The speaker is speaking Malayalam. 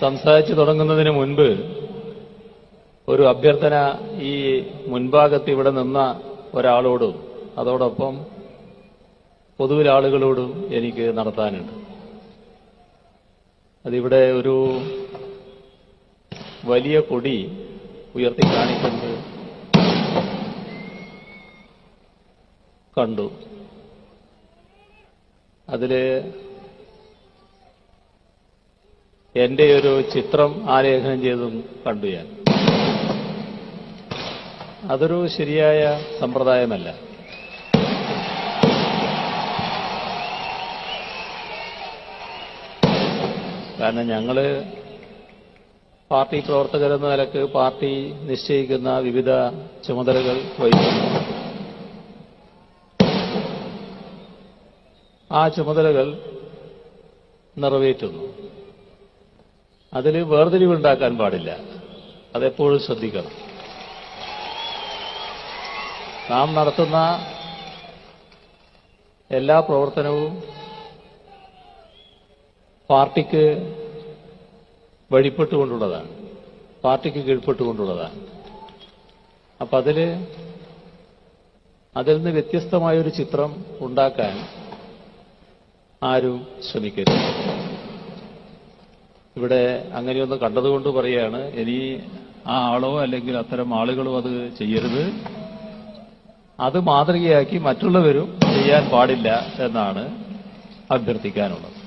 സംസാരിച്ചു തുടങ്ങുന്നതിന് മുൻപ് ഒരു അഭ്യർത്ഥന ഈ മുൻഭാഗത്ത് ഇവിടെ നിന്ന ഒരാളോടും അതോടൊപ്പം പൊതുവിൽ ആളുകളോടും എനിക്ക് നടത്താനുണ്ട്. അതിവിടെ ഒരു വലിയ കൊടി ഉയർത്തി കാണിക്കുന്നത് കണ്ടു. അതിൽ എന്റെ ഒരു ചിത്രം ആലേഖനം ചെയ്തും കണ്ടു ഞാൻ. അതൊരു ശരിയായ സമ്പ്രദായമല്ല. കാരണം ഞങ്ങൾ പാർട്ടി പ്രവർത്തകരെന്ന നിലയ്ക്ക് പാർട്ടി നിശ്ചയിക്കുന്ന വിവിധ ചുമതലകൾ വഹിക്കുന്നു. ആ ചുമതലകൾ നിറവേറ്റുന്നു. അതിൽ വേർതിരിവുണ്ടാക്കാൻ പാടില്ല. അതെപ്പോഴും ശ്രദ്ധിക്കണം. നാം നടത്തുന്ന എല്ലാ പ്രവർത്തനവും പാർട്ടിക്ക് വഴിപ്പെട്ടുകൊണ്ടുള്ളതാണ് പാർട്ടിക്ക് കീഴ്പ്പെട്ടുകൊണ്ടുള്ളതാണ്. അപ്പൊ അതിൽ അതിൽ നിന്ന് വ്യത്യസ്തമായൊരു ചിത്രം ഉണ്ടാക്കാൻ ആരും ശ്രമിക്കരുത്. ഇവിടെ അങ്ങനെയൊന്ന് കണ്ടതുകൊണ്ട് പറയാണ് ഇനി ആ ആളോ അല്ലെങ്കിൽ അത്തരം ആളുകളോ അത് ചെയ്യരുത്. അത് മാതൃകയാക്കി മറ്റുള്ളവരും ചെയ്യാൻ പാടില്ല എന്നാണ് അഭ്യർത്ഥിക്കാനുള്ളത്.